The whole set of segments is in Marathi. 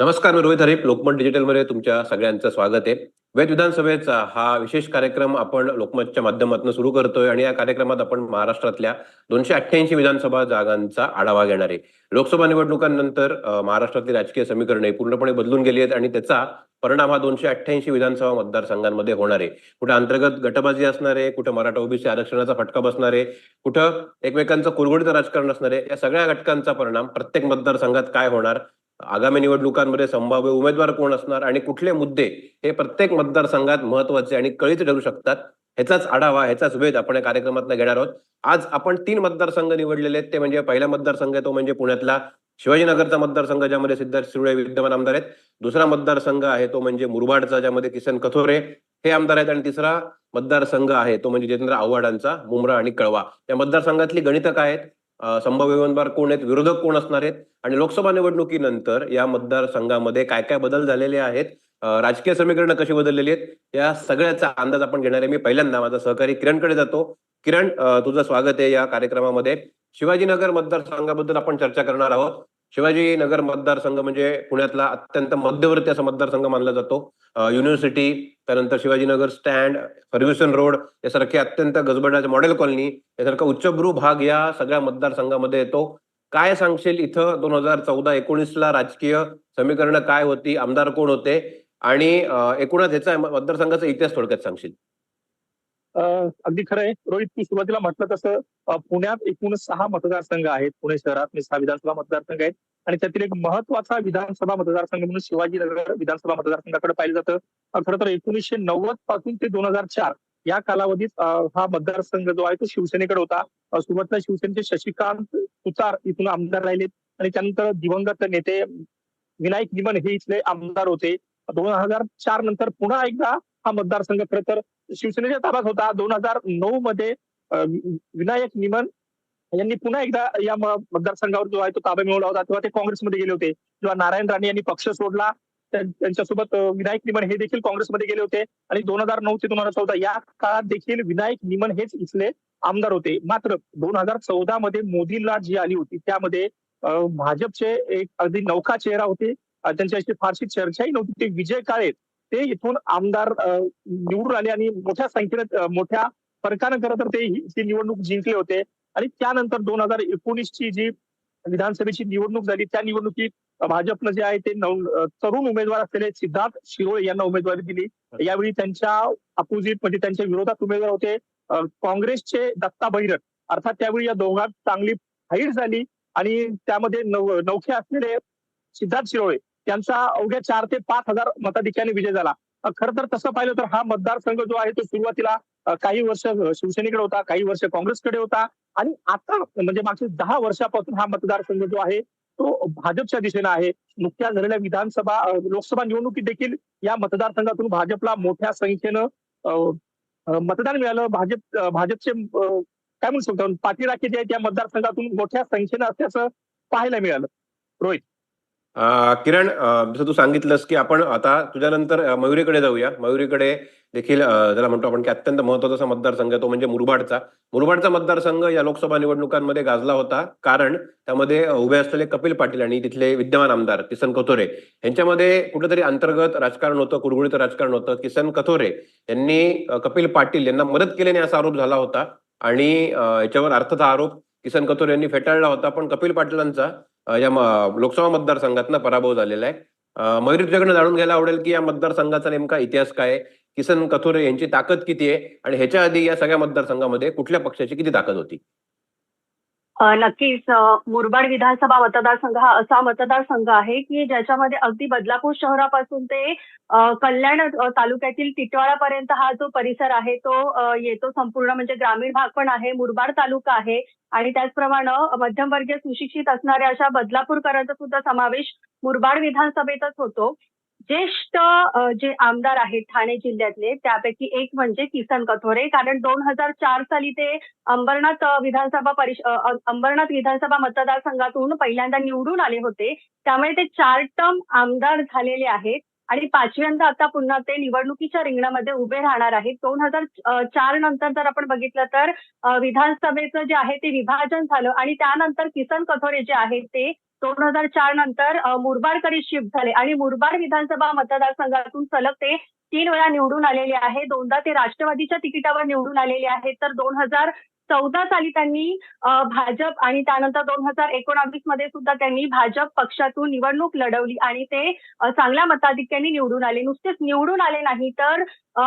नमस्कार मी रोहित हरीप लोकमत डिजिटलमध्ये तुमच्या सगळ्यांचं स्वागत आहे. वेद विधानसभेचा हा विशेष कार्यक्रम आपण लोकमतच्या माध्यमातून सुरू करतोय आणि या कार्यक्रमात आपण महाराष्ट्रातल्या दोनशे अठ्ठ्याऐंशी विधानसभा जागांचा आढावा घेणार आहे. लोकसभा निवडणुकांनंतर महाराष्ट्रातली राजकीय समीकरणे पूर्णपणे बदलून गेली आहेत आणि त्याचा परिणाम हा दोनशे अठ्ठ्याऐंशी विधानसभा मतदारसंघांमध्ये होणार आहे. कुठं अंतर्गत गटबाजी असणार आहे कुठं मराठा ओबीसी आरक्षणाचा फटका बसणार आहे कुठं एकमेकांचं कुरगुडीचं राजकारण असणार आहे या सगळ्या घटकांचा परिणाम प्रत्येक मतदारसंघात काय होणार? आगामी निवडणुकांमध्ये संभाव्य उमेदवार कोण असणार आणि कुठले मुद्दे हे प्रत्येक मतदारसंघात महत्त्वाचे आणि कळीत ठरू शकतात ह्याचाच आढावा ह्याचाच वेध आपण या कार्यक्रमात घेणार आहोत. आज आपण तीन मतदारसंघ निवडलेले आहेत ते म्हणजे पहिला मतदारसंघ आहे तो म्हणजे पुण्यातला शिवाजीनगरचा मतदारसंघ ज्यामध्ये सिद्धार्थ शिरोळे विद्यमान आमदार आहेत. दुसरा मतदारसंघ आहे तो म्हणजे मुरबाडचा ज्यामध्ये किसन कथोरे हे आमदार आहेत. आणि तिसरा मतदारसंघ आहे तो म्हणजे जितेंद्र आव्हाडांचा मुंब्रा आणि कळवा. या मतदारसंघातली गणितं काय आहेत? संभाव्य उमेदवार कोण आहेत? विरोधक कोण असणार आहेत? आणि लोकसभा निवडणुकीनंतर या मतदारसंघामध्ये काय काय बदल झालेले आहेत? राजकीय समीकरण कशी बदललेली आहेत? या सगळ्याचा अंदाज आपण घेणार आहे. मी पहिल्यांदा माझा सहकारी किरणकडे जातो. किरण तुझं स्वागत आहे या कार्यक्रमामध्ये. शिवाजीनगर मतदारसंघाबद्दल आपण चर्चा करणार आहोत. शिवाजीनगर मतदारसंघ म्हणजे पुण्यातला अत्यंत मध्यवर्ती असा मतदारसंघ मानला जातो. युनिव्हर्सिटी त्यानंतर शिवाजीनगर स्टँड फर्ग्युसन रोड यासारखे अत्यंत गजबजाट मॉडेल कॉलनी यासारखा उच्चभ्रू भाग या सगळ्या मतदारसंघामध्ये येतो. काय सांगशील इथं दोन हजार चौदा एकोणीसला राजकीय समीकरणं काय होती? आमदार कोण होते? आणि एकूणच ह्याचा मतदारसंघाचा इतिहास थोडक्यात सांगशील. अगदी खरं आहे. रोहित तू सुरुवातीला म्हटलं तसं पुण्यात एकूण सहा मतदारसंघ आहेत. पुणे शहरात म्हणजे सहा विधानसभा मतदारसंघ आहेत. आणि त्यातील एक महत्त्वाचा विधानसभा मतदारसंघ म्हणून शिवाजीनगर विधानसभा मतदारसंघाकडे पाहिलं जातं. खरं तर एकोणीसशे नव्वदपासून ते दोन हजार चार या कालावधीत हा मतदारसंघ जो आहे तो शिवसेनेकडे होता. सुरुवातीला शिवसेनेचे शशिकांत तुतार इथून आमदार राहिलेत आणि त्यानंतर दिवंगत नेते विनायक निमन हे इथले आमदार होते. दोन हजार चार नंतर पुन्हा एकदा हा मतदारसंघ खरं तर शिवसेनेच्या ताब्यात होता. दोन हजार नऊ मध्ये विनायक निमन यांनी पुन्हा एकदा या मतदारसंघावर जो आहे तो ताबा मिळवला होता. तेव्हा ते काँग्रेसमध्ये गेले होते. किंवा नारायण राणे यांनी पक्ष सोडला त्यांच्यासोबत विनायक निमन हे देखील काँग्रेसमध्ये गेले होते. आणि दोन हजार नऊ ते दोन हजार चौदा या काळात देखील विनायक निमन हेच इथले आमदार होते. मात्र दोन हजार चौदा मध्ये मोदीला जी आली होती त्यामध्ये भाजपचे एक अगदी नौका चेहरा होते. त्यांच्याशी फारशी चर्चाही नव्हती. ते विजय काळे ते इथून आमदार निवडून आले आणि मोठ्या संख्येने मोठ्या फरकानं खरं तर ते निवडणूक जिंकले होते. आणि त्यानंतर दोन हजार एकोणीसची जी विधानसभेची निवडणूक झाली त्या निवडणुकीत भाजपनं जे आहे ते तरुण उमेदवार असलेले सिद्धार्थ शिरोळे यांना उमेदवारी दिली. यावेळी त्यांच्या अपोजिट म्हणजे त्यांच्या विरोधात उमेदवार होते काँग्रेसचे दत्ता बहिरट अर्थात त्यावेळी या दोघांत चांगली फाईट झाली आणि त्यामध्ये नव नौखे असलेले सिद्धार्थ शिरोळे त्यांचा अवघ्या चार ते पाच हजार मताधिक्याने विजय झाला. खर तर तसं पाहिलं तर हा मतदारसंघ जो आहे तो सुरुवातीला काही वर्ष शिवसेनेकडे होता काही वर्ष काँग्रेसकडे होता आणि आता म्हणजे मागच्या दहा वर्षापासून हा मतदारसंघ जो आहे तो भाजपच्या दिशेनं आहे. नुकत्याच झालेल्या विधानसभा लोकसभा निवडणुकीत देखील या मतदारसंघातून भाजपला मोठ्या संख्येनं मतदान मिळालं. भाजप भाजपचे काय म्हणू शकतो आपण, पाठीराखे जे आहेत त्या मतदारसंघातून मोठ्या संख्येनं असल्याचं पाहायला मिळालं. रोहित. किरण जसं तू सांगितलंस की आपण आता तुझ्यानंतर मयुरीकडे जाऊया. मयुरीकडे देखील ज्याला म्हणतो आपण की अत्यंत महत्त्वाचा मतदारसंघ तो म्हणजे मुरबाडचा. मुरबाडचा मतदारसंघ या लोकसभा निवडणुकांमध्ये गाजला होता. कारण त्यामध्ये उभे असलेले कपिल पाटील आणि तिथले विद्यमान आमदार किसन कथोरे यांच्यामध्ये कुठेतरी अंतर्गत राजकारण होतं कुरगुळीचं राजकारण होतं. किसन कथोरे यांनी कपिल पाटील यांना मदत केल्याने असा आरोप झाला होता. आणि याच्यावर अर्थात आरोप किसन कथोर यांनी फेटाळला होता पण कपिल पाटलांचा या लोकसभा मतदारसंघातनं पराभव झालेला आहे. मयुरी तुझ्याकडे जाणून घ्यायला आवडेल की या मतदारसंघाचा नेमका इतिहास काय किसन कथोरे यांची ताकद किती आहे? आणि ह्याच्या आधी या सगळ्या मतदारसंघामध्ये कुठल्या पक्षाची किती ताकद होती? नक्कीच मुरबाड विधानसभा मतदारसंघ हा असा मतदारसंघ आहे की ज्याच्यामध्ये अगदी बदलापूर शहरापासून ते कल्याण तालुक्यातील टिटवाळापर्यंत हा जो परिसर आहे तो येतो संपूर्ण म्हणजे ग्रामीण भाग पण आहे मुरबाड तालुका आहे आणि त्याचप्रमाणे मध्यमवर्गीय सुशिक्षित असणाऱ्या अशा बदलापूरकरांचा सुद्धा समावेश मुरबाड विधानसभेतच होतो. ज्येष्ठ जे आमदार आहेत ठाणे जिल्ह्यातले त्यापैकी एक म्हणजे किसन कथोरे. कारण दोन हजार चार साली ते अंबरनाथ विधानसभा परिष अंबरनाथ विधानसभा मतदारसंघातून पहिल्यांदा निवडून आले होते. त्यामुळे ते चार टर्म आमदार झालेले आहेत. आणि पाचव्यांदा आता पुन्हा ते निवडणुकीच्या रिंगणामध्ये उभे राहणार आहेत. दोन हजार चार नंतर जर आपण बघितलं तर विधानसभेचं जे आहे ते विभाजन झालं. आणि त्यानंतर किसन कथोरे जे आहेत ते दोन हजार चार नंतर मुरबाडकडे शिफ्ट झाले. आणि मुरबाड विधानसभा मतदारसंघातून सलग ते तीन वेळा निवडून आलेले आहे. दोनदा ते राष्ट्रवादीच्या तिकिटावर निवडून आलेले आहेत. तर दोन हजार चौदा साली त्यांनी भाजप आणि त्यानंतर दोन हजार एकोणावीसमध्ये सुद्धा त्यांनी भाजप पक्षातून निवडणूक लढवली आणि ते चांगल्या मताधिक्याने निवडून आले. नुसतेच निवडून आले नाही तर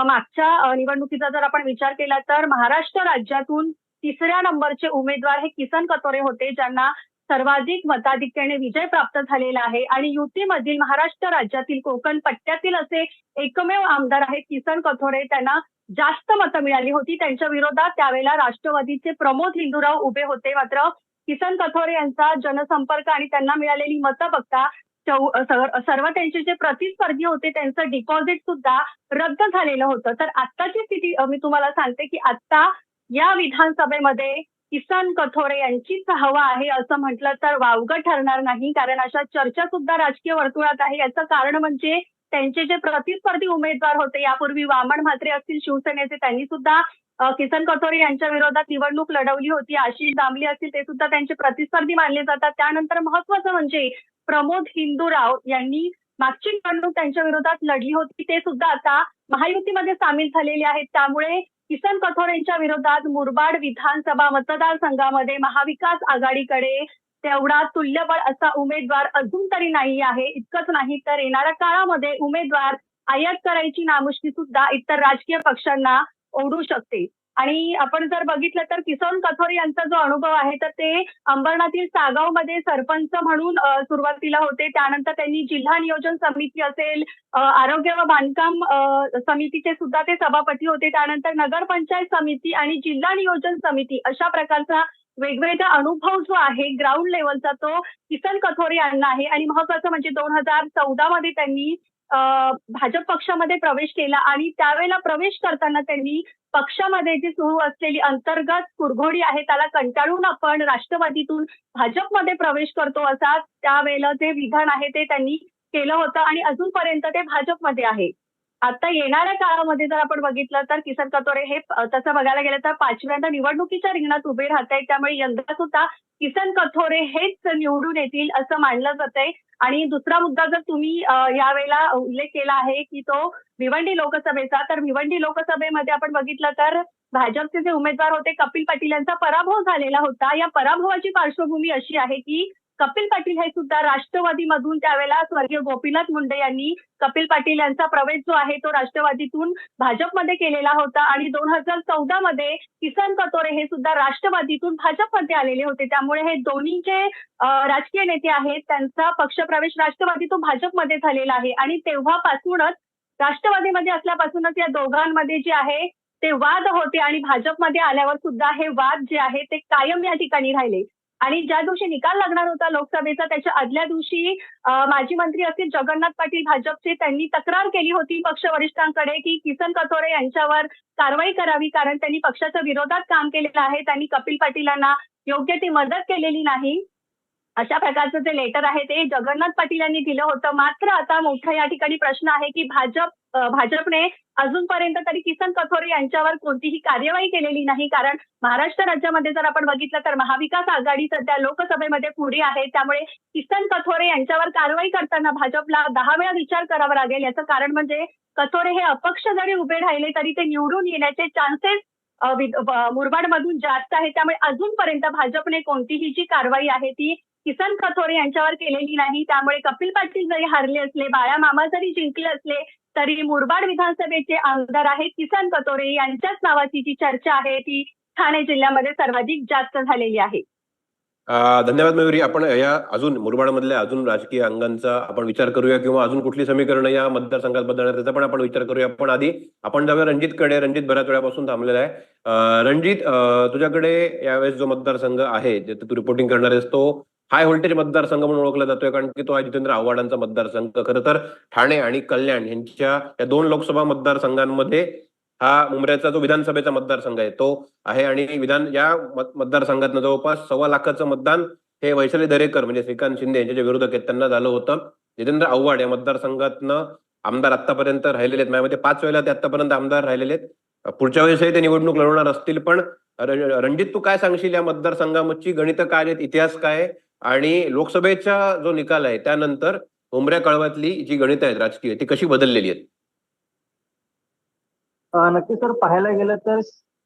मागच्या निवडणुकीचा जर आपण विचार केला तर महाराष्ट्र राज्यातून तिसऱ्या नंबरचे उमेदवार हे किसन कतोरे होते ज्यांना सर्वाधिक मताधिक्याने विजय प्राप्त झालेला आहे. आणि युतीमधील महाराष्ट्र राज्यातील कोकण पट्ट्यातील असे एकमेव आमदार आहेत किसन कथोरे त्यांना जास्त मतं मिळाली होती. त्यांच्या विरोधात त्यावेळेला राष्ट्रवादीचे प्रमोद हिंदूराव उभे होते. मात्र किसन कथोरे यांचा जनसंपर्क आणि त्यांना मिळालेली मतं बघता सर्व त्यांचे जे प्रतिस्पर्धी होते त्यांचं डिपॉझिट सुद्धा रद्द झालेलं होतं. तर आत्ताची स्थिती मी तुम्हाला सांगते की आता या विधानसभेमध्ये किसन कथोरे यांचीच हवा आहे असं म्हटलं तर वावगं ठरणार नाही. कारण अशा चर्चा सुद्धा राजकीय वर्तुळात आहे. याचं कारण म्हणजे त्यांचे जे प्रतिस्पर्धी उमेदवार होते यापूर्वी वामन म्हात्रे असतील शिवसेनेचे त्यांनी सुद्धा किसन कथोरे यांच्या विरोधात निवडणूक लढवली होती. आशिष दामली असतील ते सुद्धा त्यांचे प्रतिस्पर्धी मानले जातात. त्यानंतर महत्वाचं म्हणजे प्रमोद हिंदूराव यांनी मागची निवडणूक त्यांच्या विरोधात लढली होती. ते सुद्धा आता महायुतीमध्ये सामील झालेले आहेत. त्यामुळे किसन कथोरेंच्या विरोधात मुरबाड विधानसभा मतदारसंघामध्ये महाविकास आघाडीकडे तेवढा तुल्यबळ असा उमेदवार अजून तरी नाही आहे इतकंच नाही तर येणाऱ्या काळामध्ये उमेदवार आयात करायची नामुष्की सुद्धा इतर राजकीय पक्षांना ओढू शकते आणि आपण जर बघितलं तर किसन कथोरे यांचा जो अनुभव आहे तर ते अंबरनाथील सागावमध्ये सरपंच म्हणून सुरुवातीला होते. त्यानंतर त्यांनी जिल्हा नियोजन समिती असेल आरोग्य व बांधकाम समितीचे सुद्धा ते सभापती होते. त्यानंतर नगरपंचायत समिती आणि जिल्हा नियोजन समिती अशा प्रकारचा वेगवेगळा अनुभव जो आहे ग्राउंड लेवलचा तो किसन कथोरे यांना आहे. आणि महत्वाचं म्हणजे दोन हजार चौदा मध्ये त्यांनी भाजप पक्षामध्ये प्रवेश केला आणि त्यावेळेला प्रवेश करताना त्यांनी पक्षामध्ये जी सुरू असलेली अंतर्गत कुरघोडी आहे त्याला कंटाळून आपण राष्ट्रवादीतून भाजपमध्ये प्रवेश करतो असा त्यावेळेला जे विधान आहे ते त्यांनी केलं होतं आणि अजूनपर्यंत ते भाजपमध्ये आहे. आता येणाऱ्या काळामध्ये जर आपण बघितलं तर किसन कतोरे हे तसं बघायला गेलं तर पाचव्यांदा निवडणुकीच्या रिंगणात उभे राहत आहेत त्यामुळे यंदा सुद्धा किसन कथोरे हेच निवडून येतील असं मानलं जात आहे आणि दुसरा मुद्दा जर तुम्ही यावेळेला उल्लेख केला आहे की तो भिवंडी लोकसभेचा तर भिवंडी लोकसभेमध्ये आपण बघितलं तर भाजपचे जे उमेदवार होते कपिल पाटील यांचा पराभव झालेला होता. या पराभवाची पार्श्वभूमी अशी आहे की कपिल पाटील हे सुद्धा राष्ट्रवादीमधून त्यावेळेला स्वर्गीय गोपीनाथ मुंडे यांनी कपिल पाटील यांचा प्रवेश जो आहे तो राष्ट्रवादीतून भाजपमध्ये केलेला होता आणि दोन हजार चौदा मध्ये किसन कतोरे हे सुद्धा राष्ट्रवादीतून भाजपमध्ये आलेले होते. त्यामुळे हे दोन्ही जे राजकीय नेते आहेत त्यांचा पक्षप्रवेश राष्ट्रवादीतून भाजपमध्ये झालेला आहे. आणि तेव्हापासूनच राष्ट्रवादीमध्ये असल्यापासूनच या दोघांमध्ये जे आहे ते वाद होते आणि भाजपमध्ये आल्यावर सुद्धा हे वाद जे आहे ते कायम या ठिकाणी राहिले. आणि ज्या दिवशी निकाल लागणार होता लोकसभेचा त्याच्या आदल्या दिवशी माजी मंत्री असतील जगन्नाथ पाटील भाजपचे त्यांनी तक्रार केली होती पक्ष वरिष्ठांकडे की किसन कथोरे यांच्यावर कारवाई करावी कारण त्यांनी पक्षाच्या विरोधात काम केलेलं आहे. त्यांनी कपिल पाटीलांना योग्य ती मदत केलेली नाही. अशा प्रकारचं जे लेटर आहे ते जगन्नाथ पाटील यांनी दिलं होतं. मात्र आता मोठा या ठिकाणी प्रश्न आहे की भाजप भाजपने अजूनपर्यंत तरी किसन कथोरे यांच्यावर कोणतीही कार्यवाही केलेली नाही. कारण महाराष्ट्र राज्यामध्ये जर आपण बघितलं तर महाविकास आघाडी सध्या लोकसभेमध्ये पुढे आहे. त्यामुळे किसन कथोरे यांच्यावर कारवाई करताना भाजपला दहा वेळा विचार करावा लागेल याचं कारण म्हणजे कथोरे हे अपक्ष जरी उभे राहिले तरी ते निवडून येण्याचे चान्सेस मुरबाडमधून जास्त आहे. त्यामुळे अजूनपर्यंत भाजपने कोणतीही जी कारवाई आहे ती किसन कथोरे यांच्यावर केलेली नाही. त्यामुळे कपिल पाटील जरी हारले असले बाळा मामा जरी जिंकले असले तरी मुरबाड विधानसभेचे आमदार आहेत किसन कथोरे. यांच्याच नावाची जी चर्चा आहे ती ठाणे जिल्ह्यामध्ये सर्वाधिक जास्त झालेली आहे. धन्यवाद मयुरी. आपण या अजून मुरबाडमधल्या अजून राजकीय अंगांचा आपण विचार करूया किंवा अजून कुठली समीकरण या मतदारसंघात बदलणार त्याचा पण आपण विचार करूया. पण आधी आपण जाऊया रणजितकडे रणजित बऱ्याच वेळापासून थांबलेला आहे. रणजित तुझ्याकडे यावेळेस जो मतदारसंघ आहे जे तू रिपोर्टिंग करणार आहेस तो हाय व्होल्टेज मतदारसंघ म्हणून ओळखला जातोय कारण की तो आहे जितेंद्र आव्हाडांचा मतदारसंघ. खरं तर ठाणे आणि कल्याण यांच्या या दोन लोकसभा मतदारसंघांमध्ये हा मुंबईचा जो विधानसभेचा मतदारसंघ आहे तो आहे. आणि विधान या मतदारसंघातनं जवळपास सव्वा लाखाचं मतदान हे वैशाली दरेकर म्हणजे श्रीकांत शिंदे यांच्या जे विरोधक आहेत त्यांना झालं होतं. जितेंद्र आव्हाड या मतदारसंघातनं आमदार आतापर्यंत राहिलेले आहेत. माझ्यामध्ये पाच वेळेला ते आतापर्यंत आमदार राहिलेले आहेत. पुढच्या वेळेसही ते निवडणूक लढवणार असतील पण रणजित तू काय सांगशील या मतदारसंघाची गणित काय आहेत इतिहास काय आहे? आणि लोकसभेचा जो निकाल आहे त्यानंतर उमऱ्या कळवातली जी गणित आहेत राजकीय ती कशी बदललेली आहेत? नक्की सर पाहायला गेलं तर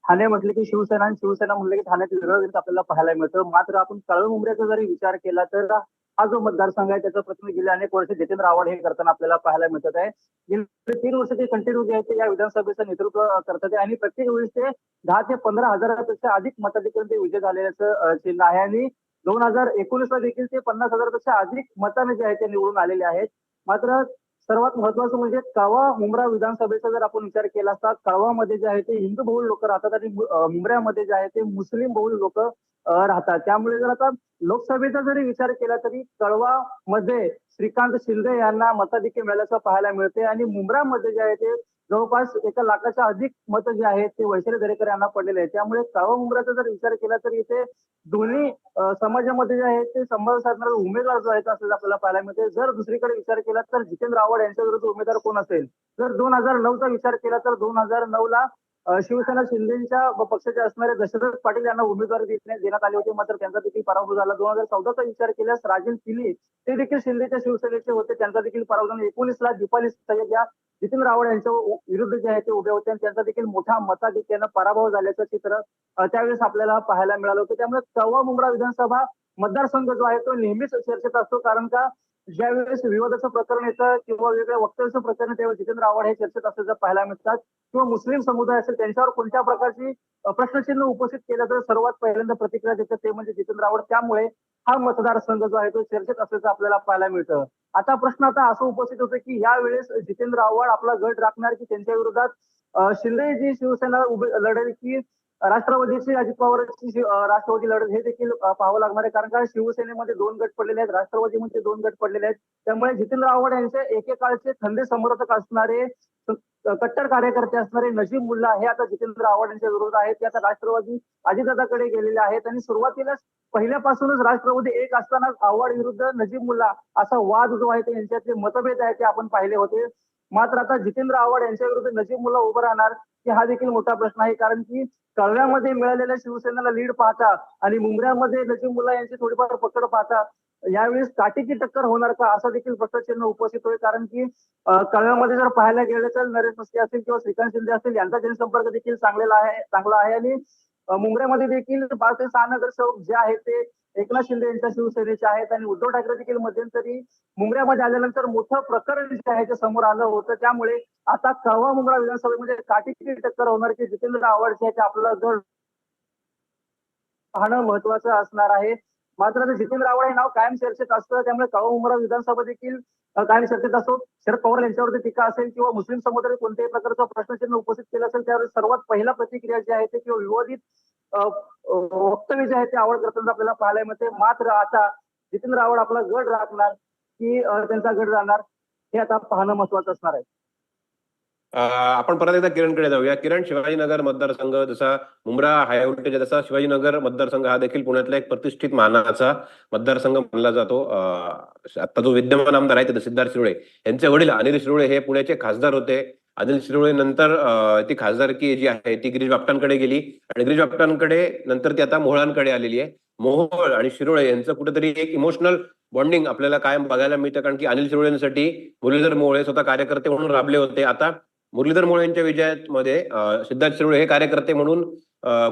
ठाणे म्हटलं की शिवसेना आणि शिवसेना म्हटलं की ठाण्यात वेगळं गणित आपल्याला पाहायला मिळतं. मात्र आपण कळवमुंबऱ्याचा जरी विचार केला तर हा जो मतदारसंघ आहे त्याचा प्रतिनिधी गेले अनेक वर्ष जितेंद्र आव्हाड हे करताना आपल्याला पाहायला मिळत आहे. गेले तीन वर्ष ते कंटिन्यू जे आहे ते या विधानसभेचं नेतृत्व करतात आहे. आणि प्रत्येक वेळेस ते दहा ते पंधरा हजारापेक्षा अधिक मताधिक्याने ते विजय झालेल्याचं चिन्ह आहे. आणि दोन हजार एकोणीसला देखील ते पन्नास हजारपेक्षा अधिक मताने जे आहे ते निवडून आलेले आहेत. मात्र सर्वात महत्वाचं म्हणजे कळवा मुंब्रा विधानसभेचा जर आपण विचार केला असता कावामध्ये जे आहे ते हिंदू बहुल लोक राहतात आणि मु- मुंब्र्यामध्ये जे आहे ते मुस्लिम बहुल लोक राहतात. त्यामुळे जर आता लोकसभेचा जरी विचार केला तरी कळवा मध्ये श्रीकांत शिंदे यांना मताधिक्य मिळाल्याचं पाहायला मिळते आणि मुंब्रामध्ये जे आहे ते जवळपास एका लाखाच्या अधिक मत जे आहेत ते वैशाली दरेकर यांना पडलेले आहेत. त्यामुळे कावा मुंब्राचा जर विचार केला तर इथे दोन्ही समाजामध्ये जे आहे ते संवाद साधणारा उमेदवार जो आहे तो असलेला आपल्याला पाहायला मिळते जर दुसरीकडे विचार केला तर जितेंद्र आव्हाड यांच्या विरुद्ध उमेदवार कोण असेल? जर दोन हजार नऊचा विचार केला तर दोन हजार नऊ ला शिवसेना शिंदेच्या पक्षाचे असणारे दशरथ पाटील यांना उमेदवारी देण्यात आली होती. मात्र त्यांचा देखील पराभव झाला. दोन हजार चौदाचा विचार केल्यास राजन पिली ते देखील शिंदेच्या शिवसेनेचे होते. त्यांचा देखील पराभव झाला. एकोणीसला दीपाली या नितीन रावळ यांच्या विरुद्ध जे आहे ते उभे होते. आणि त्यांचा देखील मोठा मताधिक्यानं पराभव झाल्याचं चित्र त्यावेळेस आपल्याला पाहायला मिळालं होतं. त्यामुळे तवा मुंब्रा विधानसभा मतदारसंघ जो आहे तो नेहमीच चर्चेत असतो. कारण का ज्यावेळेस विवादाचं प्रकरण येतं किंवा वेगळ्या वक्तव्याचं प्रकरण येतं, त्यावेळेस जितेंद्र आव्हाड हे चर्चेत असल्याचं पाहायला मिळतात किंवा मुस्लिम समुदाय असेल त्यांच्यावर कोणत्या प्रकारची प्रश्नचिन्ह उपस्थित केलं तर सर्वात पहिल्यांदा प्रतिक्रिया देतात ते म्हणजे जितेंद्र आव्हाड. त्यामुळे हा मतदारसंघ जो आहे तो चर्चेत असल्याचं आपल्याला पाहायला मिळतं. आता प्रश्न आता असं उपस्थित होतो की यावेळेस जितेंद्र आव्हाड आपला गट राखणार की त्यांच्या विरोधात शिंदे जी शिवसेना उभे लढेल की राष्ट्रवादीची अजित पवारची राष्ट्रवादी लढत हे देखील पाहावं लागणार आहे. कारण का शिवसेनेमध्ये दोन गट पडलेले आहेत राष्ट्रवादीमध्ये दोन गट पडलेले आहेत. त्यामुळे जितेंद्र आव्हाड यांचे एकेकाळचे थंडे समर्थक असणारे कट्टर कार्यकर्ते असणारे नजीब मुल्ला हे आता जितेंद्र आव्हाड यांच्या विरोधात आहेत. ते आता राष्ट्रवादी अजितदादाकडे गेलेले आहेत. आणि सुरुवातीलाच पहिल्यापासूनच राष्ट्रवादी एक असताना आव्हाड विरुद्ध नजीब मुल्ला असा वाद जो आहे ते यांच्यातले मतभेद आहे ते आपण पाहिले होते. मात्र आता जितेंद्र आव्हाड यांच्या विरुद्ध नजीब मुल्ला उभं राहणार की हा देखील मोठा प्रश्न आहे. कारण की कळव्यामध्ये मिळालेल्या शिवसेनेला लीड पाहता आणि मुंबऱ्यामध्ये नजीब मुल्ला यांची थोडीफार पकड पाहता यावेळेस काटीची टक्कर होणार का असा देखील प्रश्नचिन्ह उपस्थित होईल. कारण की कळव्यामध्ये जर पाहायला गेलं तर नरेश मस्के असतील किंवा श्रीकांत शिंदे असतील यांचा जनसंपर्क देखील चांगलेला आहे चांगला आहे. आणि मुंबऱ्यामध्ये देखील पाच ते सहा नगरसेवक जे आहेत ते एकनाथ शिंदे यांच्या शिवसेनेचे आहेत आणि उद्धव ठाकरे देखील मध्यंतरी मुंबऱ्यामध्ये आल्यानंतर मोठं प्रकरण जे आहे ते समोर आलं होतं. त्यामुळे आता कळवा मुंबरा विधानसभेमध्ये काटीची टक्कर होणार की जितेंद्र आव्हाड जे आहे ते आपलं गड पाहणं महत्वाचं असणार आहे. मात्र जितेंद्र आव्हाड हे नाव कायम चर्चेत असतं. त्यामुळे कळवा मुंबरा विधानसभा देखील अ, शक्यता असो शरद पवार यांच्यावरती टीका असेल किंवा मुस्लिम समुदायाने कोणत्याही प्रकारचा प्रश्नचिन्ह उपस्थित केला असेल त्यावर सर्वात पहिला प्रतिक्रिया जी आहे ते किंवा विवादित वक्तव्य जे आहे ते आवड करताना आपल्याला पाहायला मिळते. मात्र आता जितेंद्र आवड आपला गड राखणार की त्यांचा गड राहणार हे आता पाहणं महत्वाचं असणार आहे. आपण परत एकदा किरणकडे जाऊया. किरण शिवाजीनगर मतदारसंघ जसा मुंब्रा हाय व्होल्टेज जसा शिवाजीनगर मतदारसंघ हा देखील पुण्यातला एक प्रतिष्ठित मानाचा मतदारसंघ मानला जातो. आता जो विद्यमान आमदार आहे ते सिद्धार्थ शिरोळे. यांचे वडील अनिल शिरोळे हे पुण्याचे खासदार होते. अनिल शिरोळे नंतर ती खासदारकी जी आहे ती गिरीश बापटांकडे गेली. आणि गिरीश बापटांकडे नंतर ती आता मोहळांकडे आलेली आहे. मोहोळ आणि शिरोळे यांचं कुठेतरी एक इमोशनल बॉन्डिंग आपल्याला कायम बघायला मिळतं. कारण की अनिल शिरोळेंसाठी मुरलीधर मोहोळे स्वतः कार्यकर्ते म्हणून राबले होते. आता मुरलीधर मोहोळ यांच्या विजयामध्ये अं, सिद्धार्थ शिरोळे हे कार्यकर्ते म्हणून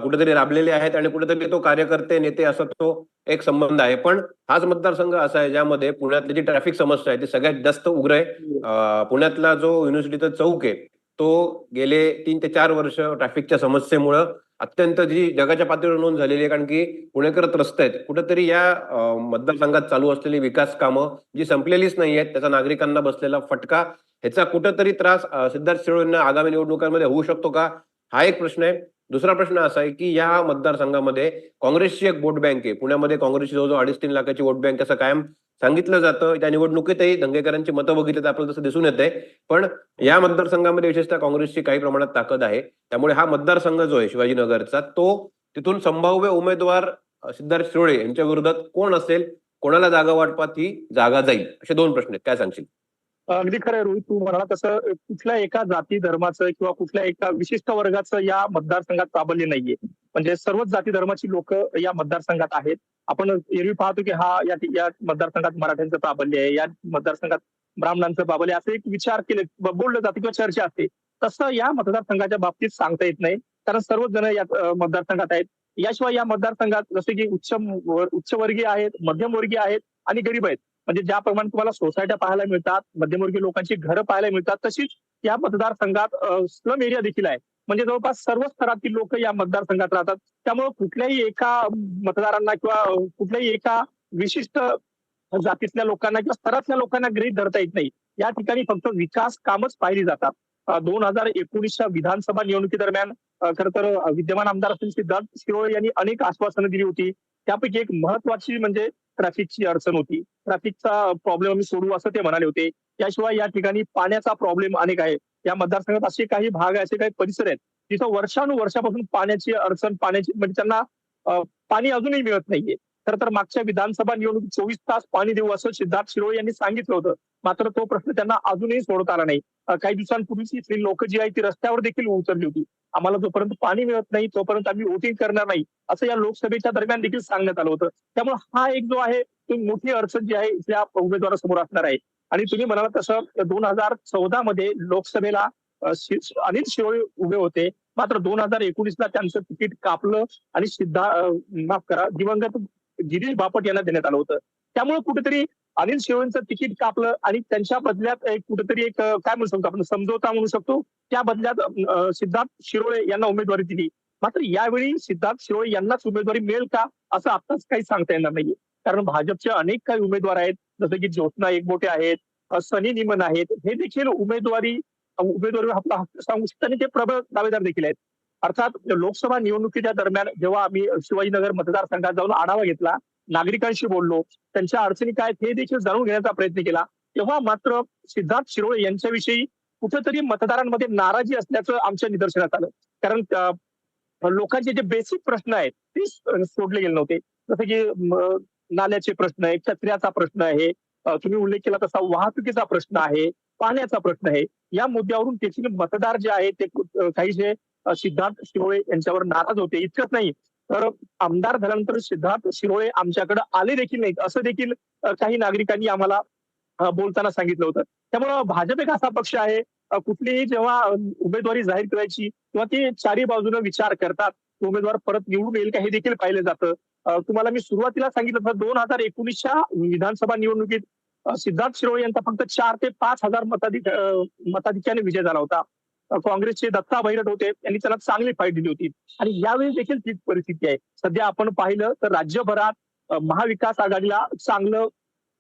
कुठेतरी राबलेले आहेत आणि कुठेतरी तो कार्यकर्ते नेते असा तो एक संबंध आहे. पण हाच मतदारसंघ असा आहे ज्यामध्ये पुण्यातली जी ट्रॅफिक समस्या आहे ती सगळ्यात जास्त उग्र आहे. अं, पुण्यातला जो युनिव्हर्सिटीचा चौक आहे तो गेले तीन ते चार वर्ष ट्रॅफिकच्या समस्येमुळं अत्यंत जी जगाच्या पातळीवर नोंद झालेली आहे कारण की पुणेकर त्रस्त आहेत कुठेतरी या मतदारसंघात चालू असलेली विकास कामं जी संपलेलीच नाही आहेत त्याचा नागरिकांना बसलेला फटका ह्याचा कुठंतरी त्रास सिद्धार्थ शिरोळेंना आगामी निवडणुकांमध्ये होऊ शकतो का? हा एक प्रश्न आहे. दुसरा प्रश्न असा आहे की या मतदारसंघामध्ये काँग्रेसची एक वोट बँक आहे. पुण्यामध्ये काँग्रेसची जवळजवळ अडीच तीन लाखाची वोट बँक असं कायम सांगितलं जातं. त्या निवडणुकीतही दंगेकरांची मतं बघितली तर आपल्याला तसं दिसून येतंय. पण या मतदारसंघामध्ये विशेषतः काँग्रेसची काही प्रमाणात ताकद आहे. त्यामुळे हा मतदारसंघ जो आहे शिवाजीनगरचा तो तिथून संभाव्य उमेदवार सिद्धार्थ शिरोळे यांच्या विरोधात कोण असेल कोणाला जागा वाटपात ही जागा जाईल? असे दोन प्रश्न आहेत. काय सांगशील? अगदी खरं आहे रोहित. तू म्हणाला तसं कुठल्या एका जाती धर्माचं किंवा कुठल्या एका विशिष्ट वर्गाचं या मतदारसंघात प्राबल्य नाहीये. म्हणजे सर्वच जाती धर्माची लोक या मतदारसंघात आहेत. आपण एरवी पाहतो की हा या या मतदारसंघात मराठ्यांचं प्राबल्य आहे. या मतदारसंघात ब्राह्मणांचं प्राबल्य असं एक विचार केले बोललं जाते किंवा चर्चा असते. तसं या मतदारसंघाच्या बाबतीत सांगता येत नाही. कारण सर्वच जण या मतदारसंघात आहेत. याशिवाय या मतदारसंघात जसे की उच्च उच्चवर्गीय आहेत मध्यमवर्गीय आहेत आणि गरीब आहेत. म्हणजे ज्याप्रमाणे तुम्हाला सोसायट्या पाहायला मिळतात मध्यमवर्गीय लोकांची घरं पाहायला मिळतात तशीच या मतदारसंघात स्लम एरिया देखील आहे. म्हणजे जवळपास सर्व स्तरातील लोक या मतदारसंघात राहतात. त्यामुळे कुठल्याही एका मतदारांना किंवा कुठल्याही एका विशिष्ट जातीतल्या लोकांना किंवा स्तरातल्या लोकांना गृहित धरता येत नाही. या ठिकाणी फक्त विकास कामच पाहिली जातात. दोन हजार एकोणीसच्या विधानसभा निवडणुकीदरम्यान खर तर विद्यमान आमदार असतील सिद्धार्थ शिरोळे यांनी अनेक आश्वासनं दिली होती. त्यापैकी एक महत्वाची म्हणजे ट्रॅफिकची अडचण होती. ट्रॅफिकचा प्रॉब्लेम आम्ही सोडू असं ते म्हणाले होते. त्याशिवाय या ठिकाणी पाण्याचा प्रॉब्लेम अनेक आहे. या मतदारसंघात असे काही भाग आहे असे काही परिसर आहेत जिथं वर्षानुवर्षापासून पाण्याची अडचण पाण्याची म्हणजे त्यांना पाणी अजूनही मिळत नाहीये. खर तर मागच्या विधानसभा निवडणुकीत चोवीस तास पाणी देऊ असं सिद्धार्थ शिरोळे यांनी सांगितलं होतं. मात्र तो प्रश्न त्यांना अजूनही सोडत आला नाही. काही दिवसांपूर्वीच इथली लोक जी आहे ती रस्त्यावर देखील उतरली होती. आम्हाला जोपर्यंत पाणी मिळत नाही तोपर्यंत आम्ही वोटिंग करणार नाही असं या लोकसभेच्या दरम्यान देखील सांगण्यात आलं होतं. त्यामुळे हा एक जो आहे तो मोठी अडचण जी आहे इथल्या उमेदवारासमोर असणार आहे. आणि तुम्ही म्हणाला तसं दोन हजार चौदा मध्ये लोकसभेला अनिल शिरोळे उभे होते. मात्र दोन हजार एकोणीसला त्यांचं तिकीट कापलं आणि सिद्धा माफ करा दिवंगत गिरीश बापट यांना देण्यात आलं होतं. त्यामुळे कुठेतरी अनिल शिरोळेंचं तिकीट कापलं आणि त्यांच्या बदल्यात एक कुठेतरी एक काय म्हणू शकतो आपण समजोता म्हणू शकतो. त्या बदल्यात सिद्धार्थ शिरोळे यांना उमेदवारी दिली. मात्र यावेळी सिद्धार्थ शिरोळे यांनाच उमेदवारी मिळेल का असं आताच काही सांगता येणार नाहीये. कारण भाजपचे अनेक काही उमेदवार आहेत जसं की ज्योत्ना एकबोटे आहेत सनी निमन आहेत. हे देखील उमेदवारी उमेदवारी आपला हक्क सांगू शकतात आणि ते प्रबळ दावेदार देखील आहेत. अर्थात लोकसभा निवडणुकीच्या दरम्यान जेव्हा आम्ही शिवाजीनगर मतदारसंघात जाऊन आढावा घेतला नागरिकांशी बोललो. त्यांच्या अडचणी काय हे देखील जाणून घेण्याचा प्रयत्न केला. तेव्हा मात्र सिद्धार्थ शिरोळे यांच्याविषयी कुठेतरी मतदारांमध्ये नाराजी असल्याचं आमच्या निदर्शनात आलं. कारण लोकांचे जे बेसिक प्रश्न आहेत ते सोडले गेले नव्हते. जसं की नाल्याचे प्रश्न आहे कचऱ्याचा प्रश्न आहे तुम्ही उल्लेख केला तसा वाहतुकीचा प्रश्न आहे पाण्याचा प्रश्न आहे. या मुद्द्यावरून तेथील मतदार जे आहेत ते काही जे काहीसे सिद्धार्थ शिरोळे यांच्यावर नाराज होते. इतकंच नाही तर आमदार झाल्यानंतर सिद्धार्थ शिरोळे आमच्याकडे आले देखील नाहीत. असं देखील काही नागरिकांनी आम्हाला बोलताना सांगितलं होतं. त्यामुळं भाजप एक असा पक्ष आहे कुठलीही जेव्हा उमेदवारी जाहीर करायची किंवा ते चारी बाजूने विचार करतात उमेदवार परत निवडून येईल का हे देखील पाहिलं जातं. तुम्हाला मी सुरुवातीला सांगितलं होतं दोन हजार एकोणीसच्या विधानसभा निवडणुकीत सिद्धार्थ शिरोळे यांचा फक्त चार ते पाच हजार मताधिक मताधिक्याने विजय झाला होता. काँग्रेसचे दत्ता भैरट होते. यांनी त्याला चांगली फाईट दिली होती. आणि यावेळी देखील तीच परिस्थिती आहे. सध्या आपण पाहिलं तर राज्यभरात महाविकास आघाडीला चांगलं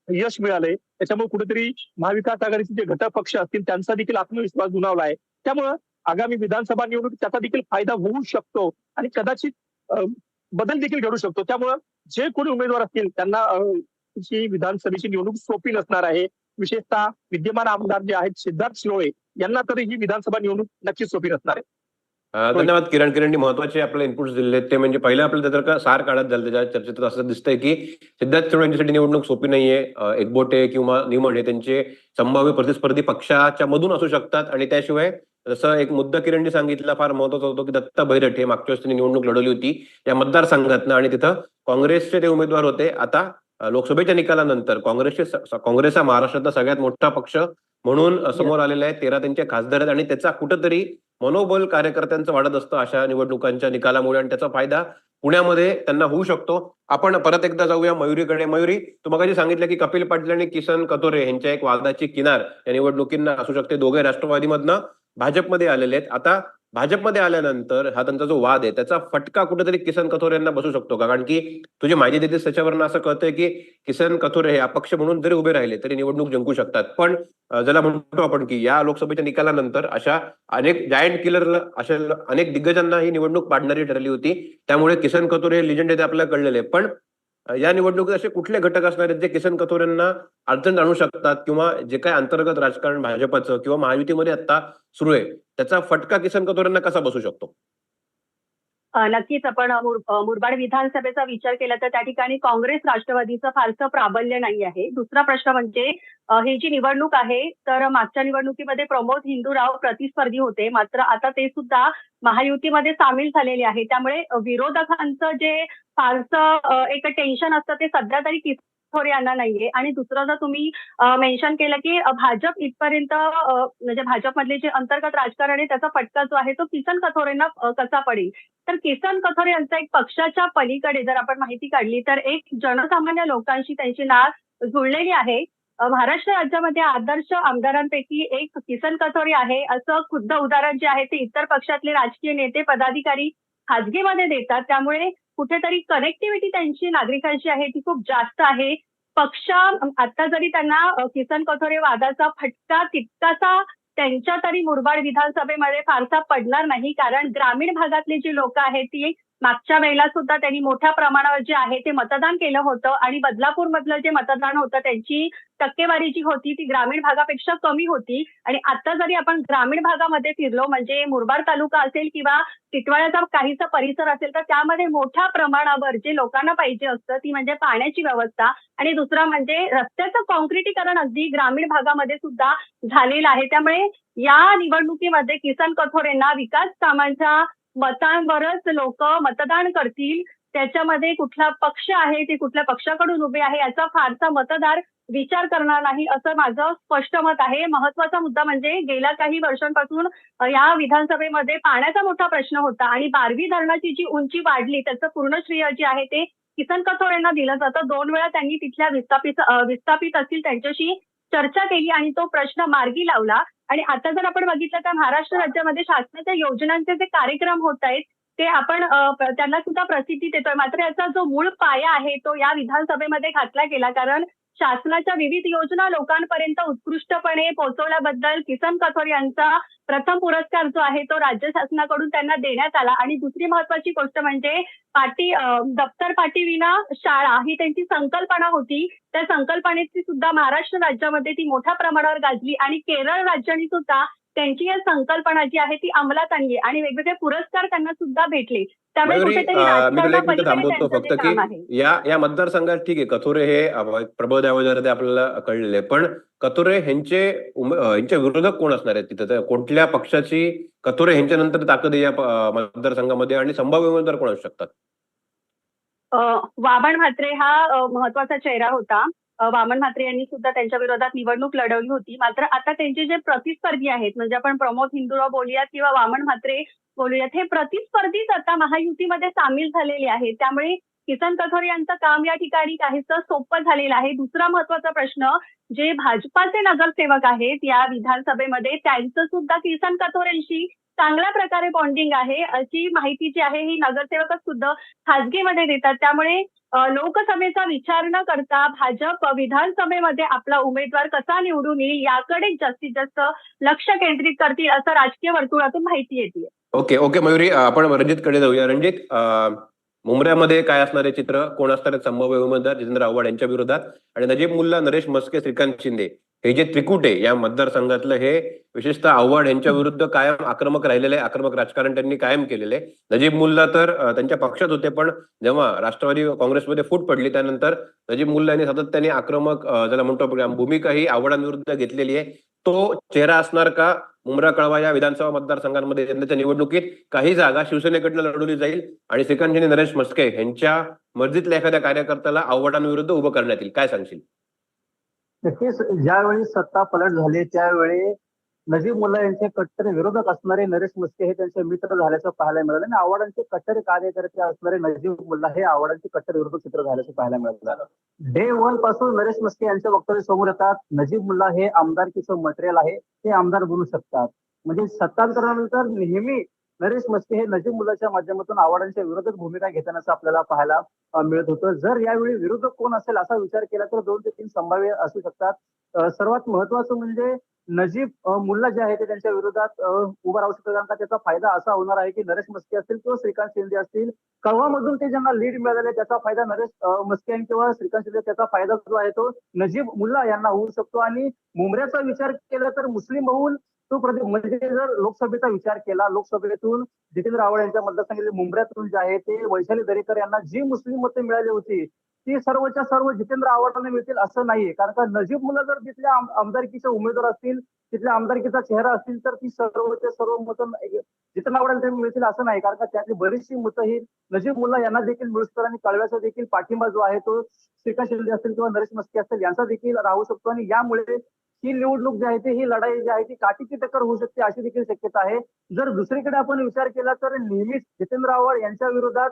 यश मिळालंय. त्याच्यामुळे कुठेतरी महाविकास आघाडीचे जे घटक पक्ष असतील त्यांचा देखील आत्मविश्वास दुणावला आहे. त्यामुळं आगामी विधानसभा निवडणूक त्याचा देखील फायदा होऊ शकतो. आणि कदाचित बदल देखील घडू शकतो. त्यामुळं जे कोणी उमेदवार असतील त्यांना विधानसभेची निवडणूक सोपी नसणार आहे. विशेषतः विद्यमान आमदार जे आहेत सिद्धार्थ स्लोळे यांना तरी ही विधानसभा निवडणूक नक्कीच सोपी नसणार आहे. धन्यवाद. किरण किरणनी महत्त्वाचे आपले इनपुट्स दिले ते म्हणजे पहिलं आपल्याला जर का सार काढत झालं त्याच्या चर्चेत असं दिसतंय की सिद्धार्थ शिरोळे यांच्यासाठी निवडणूक सोपी नाहीये. एकबोटे किंवा निमण हे त्यांचे संभाव्य प्रतिस्पर्धी पक्षाच्या मधून असू शकतात. आणि त्याशिवाय जसं एक मुद्दा किरणनी सांगितला फार महत्त्वाचा होतो की दत्ता बैरट हे मागच्या वर्षी निवडणूक लढवली होती या मतदारसंघातनं. आणि तिथं काँग्रेसचे ते उमेदवार होते. आता लोकसभेच्या निकालानंतर काँग्रेसचे काँग्रेस हा महाराष्ट्रातला सगळ्यात मोठा पक्ष म्हणून समोर आलेला आहे तेरा त्यांचे खासदार आहेत आणि त्याचा कुठंतरी मनोबल कार्यकर्त्यांचं वाढत असतं अशा निवडणुकांच्या निकालामुळे आणि त्याचा फायदा पुण्यामध्ये त्यांना होऊ शकतो. आपण परत एकदा जाऊया मयुरीकडे. मयुरी तुम्हाला जे सांगितलं की कपिल पाटील आणि किसन कथोरे यांच्या एक वादाची किनार या निवडणुकींना असू शकते. दोघे राष्ट्रवादीमधनं भाजपमध्ये आलेले आहेत. आता भाजपमध्ये आल्यानंतर हा त्यांचा जो वाद आहे त्याचा फटका कुठेतरी किसन कथोरे यांना बसू शकतो का? कारण की तुझी माहिती देतेस त्याच्यावरनं असं कळतंय की किसन कथोरे हे अपक्ष म्हणून जरी उभे राहिले तरी निवडणूक जिंकू शकतात. पण ज्याला म्हणतो आपण की या लोकसभेच्या निकालानंतर अशा अनेक जायंट किलर अशा अनेक दिग्गजांना ही निवडणूक पाडणारी ठरली होती. त्यामुळे किसन कथोरे हे लिजंड ते आपल्याला कळलेले पण या निवडणुकीत असे कुठले घटक असणार आहेत जे किसन कथोरेंना अडचण आणू शकतात? किंवा जे काय अंतर्गत राजकारण भाजपचं किंवा महायुतीमध्ये आता सुरू आहे? त्याचा फटका किसन कथोरेंना कसा बसू शकतो? नक्कीच आपण मुरबाड विधानसभेचा विचार केला तर त्या ठिकाणी काँग्रेस राष्ट्रवादीचं फारसं प्राबल्य नाही आहे. दुसरा प्रश्न म्हणजे ही जी निवडणूक आहे तर मागच्या निवडणुकीमध्ये प्रमोद हिंदूराव प्रतिस्पर्धी होते. मात्र आता ते सुद्धा महायुतीमध्ये सामील झालेले आहे. त्यामुळे विरोधकांचं जे फारसं एक टेन्शन असतं ते सध्या तरी किशोर यांना नाहीये. आणि दुसरं जर तुम्ही मेन्शन केलं की भाजप इथपर्यंत म्हणजे भाजपमधले जे अंतर्गत राजकारण आहे त्याचा फटका जो आहे तो किसन कथोरेंना कसा पडेल? तर किसन कथोरे यांचा एक पक्षाच्या पलीकडे जर आपण माहिती काढली तर एक जनसामान्य लोकांशी त्यांची नाळ जुळलेली आहे. महाराष्ट्र राज्यामध्ये आदर्श आमदारांपैकी एक किसन कथोरे आहे. असं खुद्द उदाहरण जे आहे ते इतर पक्षातले राजकीय नेते पदाधिकारी खाजगीमध्ये देतात. त्यामुळे कुठेतरी कनेक्टिव्हिटी त्यांची नागरिकांची आहे ती खूप जास्त आहे. पक्ष आता जरी त्यांना किसन कथोरे वादाचा फटका तितकासा त्यांच्या तरी मुरबाड विधानसभेमध्ये फारसा पडणार नाही. कारण ग्रामीण भागातली जी लोक आहेत ती मागच्या वेळेला सुद्धा त्यांनी मोठ्या प्रमाणावर जे आहे ते मतदान केलं होतं आणि बदलापूर मधलं जे मतदान होतं त्यांची टक्केवारी जी होती ती ग्रामीण भागापेक्षा कमी होती. आणि आता जरी आपण ग्रामीण भागामध्ये फिरलो म्हणजे मुरबाड तालुका असेल किंवा टिटवाळ्याचा काहीसा परिसर असेल तर त्यामध्ये मोठ्या प्रमाणावर जे लोकांना पाहिजे असतं ती म्हणजे पाण्याची व्यवस्था. आणि दुसरं म्हणजे रस्त्याचं कॉन्क्रिटीकरण अगदी ग्रामीण भागामध्ये सुद्धा झालेलं आहे. त्यामुळे या निवडणुकीमध्ये किसन कथोरेंना विकास कामांच्या मतांवरच लोक मतदान करतील. त्याच्यामध्ये कुठला पक्ष आहे ते कुठल्या पक्षाकडून उभे आहे याचा फारसा मतदार विचार करणार नाही असं माझं स्पष्ट मत आहे. महत्त्वाचा मुद्दा म्हणजे गेल्या काही वर्षांपासून या विधानसभेमध्ये पाण्याचा मोठा प्रश्न होता आणि बारवी धरणाची जी उंची वाढली त्याचं पूर्ण श्रेय जे आहे ते किसन कथोर यांना दिलं जातं. दोन वेळा त्यांनी तिथल्या विस्थापित विस्थापित असतील त्यांच्याशी चर्चा केली आणि तो प्रश्न मार्गी लावला. आणि आता जर आपण बघितलं तर महाराष्ट्र राज्यामध्ये शासनाच्या योजनांचे जे कार्यक्रम होत आहेत ते आपण त्यांना सुद्धा प्रसिद्धी देतोय. मात्र याचा जो मूळ पाया आहे तो या विधानसभेमध्ये घातला गेला. कारण शासनाच्या विविध योजना लोकांपर्यंत उत्कृष्टपणे पोहोचवल्याबद्दल किसन कथोर यांचा प्रथम पुरस्कार जो आहे तो राज्य शासनाकडून त्यांना देण्यात आला. आणि दुसरी महत्वाची गोष्ट म्हणजे पाटी दप्तर पाटी विना शाळा ही त्यांची संकल्पना होती. त्या संकल्पनेची सुद्धा महाराष्ट्र राज्यामध्ये ती मोठ्या प्रमाणावर गाजली. आणि केरळ राज्याने सुद्धा त्यांची या संकल्पना जी आहे ती अंमलात आणली आणि वेगवेगळे पुरस्कार त्यांना सुद्धा भेटले. थांबवतो फक्त की या या मतदारसंघात ठीक आहे कथोरे हे दावेदार ते आपल्याला कळलेले. पण कथोरे ह्यांचे ह्यांचे विरोधक कोण असणार आहेत तिथं? कोणत्या पक्षाची कथोरे ह्यांच्यानंतर ताकद आहे या मतदारसंघामध्ये? आणि संभाव्य उमेदवार कोण असू शकतात? वामन म्हात्रे हा महत्त्वाचा चेहरा होता. वामन म्हात्रे यांनी सुद्धा त्यांच्या विरोधात निवडणूक लढवली होती. मात्र आता त्यांचे जे प्रतिस्पर्धी आहेत म्हणजे आपण प्रमोद हिंदुराव बोलूयात किंवा वामन म्हात्रे बोलूयात हे प्रतिस्पर्धीच आता महायुतीमध्ये सामील झालेले आहेत. त्यामुळे किसन कथोरे यांचं काम या ठिकाणी काहीसं सोपं झालेलं आहे. दुसरा महत्त्वाचा प्रश्न जे भाजपाचे नगरसेवक आहेत या विधानसभेमध्ये त्यांचं सुद्धा किसन कथोरेंशी चांगल्या प्रकारे बॉन्डिंग आहे. अशी माहिती जी आहे ही नगरसेवकच सुद्धा खाजगीमध्ये देतात. त्यामुळे लोकसभेचा विचार न करता भाजप विधानसभेमध्ये आपला उमेदवार कसा निवडून येईल याकडे जास्तीत जास्त लक्ष केंद्रित करतील असं राजकीय वर्तुळातून माहिती येते ओके ओके मयुरी आपण आपण रणजितकडे जाऊया. रणजित मुंबऱ्यामध्ये काय असणार आहे चित्र? कोण असणारे संभाव्य उमेदवार जितेंद्र आव्हाड यांच्या विरोधात. आणि नजीब मुल्ला नरेश मस्के श्रीकांत शिंदे. हे जे त्रिकुट या मतदारसंघातलं हे विशेषतः आव्हाड यांच्या विरुद्ध कायम आक्रमक राहिलेले आक्रमक राजकारण त्यांनी कायम केलेले आहे. नजीब मुल्ला तर त्यांच्या पक्षात होते पण जेव्हा राष्ट्रवादी काँग्रेसमध्ये फूट पडली त्यानंतर नजीब मुल्ला यांनी सातत्याने आक्रमक ज्याला म्हणतो भूमिका ही आव्हाडांविरुद्ध घेतलेली आहे. तो चेहरा असणार का? मुंब्रा कळवा या विधानसभा मतदारसंघांमध्ये यंदाच्या निवडणुकीत काही जागा शिवसेनेकडनं लढवली जाईल आणि श्रीकांत शिंदे नरेश मस्के यांच्या मर्जीतल्या एखाद्या कार्यकर्त्याला आव्हाडांविरुद्ध उभं करण्यात येईल. काय सांगशील? नक्कीच ज्यावेळी सत्ता पलट झाली त्यावेळी नजीब मुल्ला यांचे कट्टर विरोधक असणारे नरेश मस्के हे त्यांचे मित्र झाल्याचं पाहायला मिळालं. आणि आव्हाडांचे कट्टर कार्यकर्ते असणारे नजीब मुल्ला हे आव्हाडांचे कट्टर विरोधक चित्र झाल्याचं पाहायला मिळालं. डे वनपासून नरेश मस्के यांचे वक्तव्य समोर येतात. नजीब मुल्ला हे आमदारकीचं मटेरियल आहे. ते आमदार बनू शकतात. म्हणजे सत्तांतरानंतर नेहमी नरेश मस्के हे नजीब मुलाच्या माध्यमातून आव्हाडांच्या विरोधक भूमिका घेतानाचं आपल्याला पाहायला मिळत होतं. जर यावेळी विरोधक कोण असेल असा विचार केला तर दोन ते तीन संभाव्य असू शकतात. सर्वात महत्वाचं म्हणजे नजीब मुल्ला जे आहे ते त्यांच्या विरोधात उभं राहू शकतात. कारण का त्याचा फायदा असा होणार आहे की नरेश मस्के असतील किंवा श्रीकांत शिंदे असतील कळवामधून ते ज्यांना लीड मिळालेले त्याचा फायदा नरेश मस्के किंवा श्रीकांत शिंदे त्याचा फायदा जो आहे तो नजीब मुल्ला यांना होऊ शकतो. आणि मुंबऱ्याचा विचार केला तर मुस्लिम बहुल तो प्रदेश म्हणजे जर लोकसभेचा विचार केला लोकसभेतून जितेंद्र आव्हाड यांच्या मतदारसंघातील मुंबऱ्यातून जे आहे ते वैशाली दरेकर यांना जी मुस्लिम मतं मिळाली होती ती सर्वच्या सर्व जितेंद्र आव्हाडांना मिळतील असं नाहीये. कारण का नजीब मुलं जर तिथल्या आमदारकीचे उमेदवार असतील तिथल्या आमदारकीचा चेहरा असतील तर ती सर्वच्या सर्व मतं जितेंद्र आव्हाडांना मिळतील असं नाही. कारण का त्यातली बरीचशी मतं ही नजीब मुल्ला यांना देखील मिळू आणि कळव्याचा देखील पाठिंबा जो आहे तो श्रीकांत शिंदे असतील किंवा नरेश मस्के असतील यांचा देखील राहू शकतो. आणि यामुळे ही निवडणूक जी आहे ती ही लढाई जी आहे ती काठीची टक्कर होऊ शकते अशी देखील शक्यता आहे. जर दुसरीकडे आपण विचार केला तर नेहमीच जितेंद्र आव्हाड यांच्या विरोधात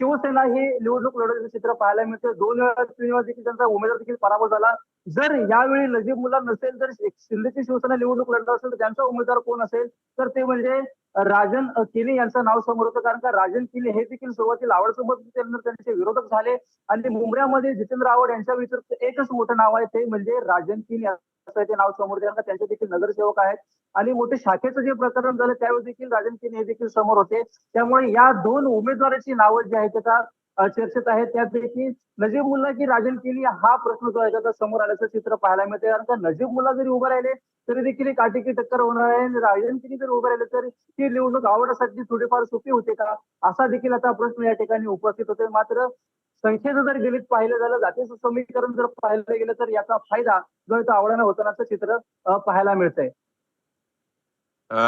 शिवसेना ही निवडणूक लढवण्याचं चित्र पाहायला मिळते. दोन वेळा तीन वेळा देखील त्यांचा उमेदवार देखील पराभव झाला. जर यावेळी नजीब मुला नसेल तर शिंदेची शिवसेना निवडणूक लढत असेल तर त्यांचा उमेदवार कोण असेल? तर ते म्हणजे राजन किले यांचं नाव समोर होतं. कारण का राजन किले हे देखील सुरुवातीला आवडसोबत त्यांचे विरोधक झाले. आणि मुंबऱ्यामध्ये जितेंद्र आवड यांच्या विरुद्ध एकच मोठं नाव आहे ते म्हणजे राजन किले असं ते नाव समोर कारण का त्यांचे देखील नगरसेवक आहेत. आणि मोठे शाखेचं जे प्रकरण झालं त्यावेळी देखील राजन किने हे देखील समोर होते. त्यामुळे या दोन उमेदवाराची नावं जी आहेत त्याचा चर्चेत आहेत. त्यापैकी नजीब मुल्ला की राजन किनी हा प्रश्न जो आहे त्याचा समोर आल्याचं चित्र पाहायला मिळते कारण का नजीब मुल्ला जरी उभं राहिले तरी देखील एक काटेकी टक्कर होणार आहे. आणि राजन केली जर उभं राहिले तर ही निवडणूक आवडण्यासाठी थोडीफार सोपी होते का? असा देखील आता प्रश्न या ठिकाणी उपस्थित होते मात्र संख्येचं जर गणित पाहिलं झालं जातीचं समीकरण जर पाहिलं गेलं तर याचा फायदा जो आवडायला तो होतानाचं चित्र पाहायला मिळतंय.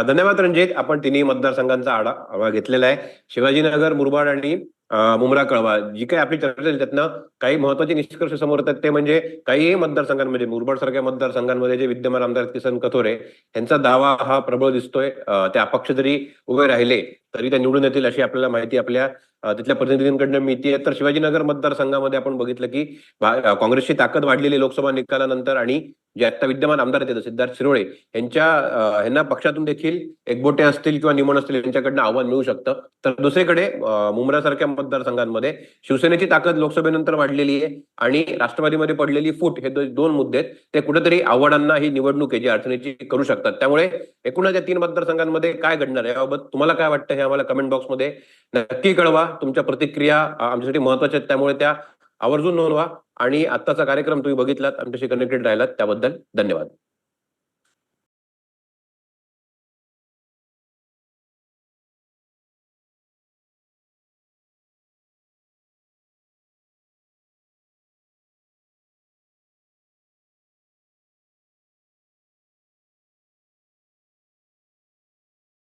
धन्यवाद रणजित. आपण तिन्ही मतदारसंघांचा आढावा घेतलेला आहे. शिवाजीनगर मुरबाड आणि मुंब्रा कळवा. जी काही आपली चर्चा झाली त्यातनं काही महत्त्वाचे निष्कर्ष समोर येतात. ते म्हणजे काही मतदारसंघांमध्ये म्हणजे मुरबाड सारख्या मतदारसंघांमध्ये जे विद्यमान आमदार किसन कथोरे यांचा दावा हा प्रबळ दिसतोय. ते अपक्ष जरी उभे राहिले तरी त्या निवडून येतील अशी आपल्याला माहिती आपल्या तिथल्या प्रतिनिधींकडनं मिळते तर शिवाजीनगर मतदारसंघामध्ये आपण बघितलं की काँग्रेसची ताकद वाढलेली लोकसभा निकालानंतर आणि जे आता विद्यमान आमदार आहेत सिद्धार्थ शिरोळे यांच्या यांना पक्षातून देखील एकबोटे असतील किंवा निमण असतील यांच्याकडनं आव्हान मिळू शकतं. तर दुसरीकडे मुंब्रासारख्या मतदारसंघांमध्ये शिवसेनेची ताकद लोकसभेनंतर वाढलेली आहे आणि राष्ट्रवादीमध्ये पडलेली फूट हे दोन मुद्दे आहेत. ते कुठेतरी आव्हाडांना ही निवडणूक आहे जी अडचणीची करू शकतात. त्यामुळे एकूणच या तीन मतदारसंघांमध्ये काय घडणार आहे याबाबत तुम्हाला काय वाटतं हे आम्हाला कमेंट बॉक्समध्ये नक्की कळवा. तुमच्या प्रतिक्रिया आमच्यासाठी महत्त्वाच्या आहेत. त्यामुळे त्या आवर्जून नोंदवा. आणि आत्ताचा कार्यक्रम तुम्ही बघितलात आमच्याशी कनेक्टेड राहिलात त्याबद्दल धन्यवाद.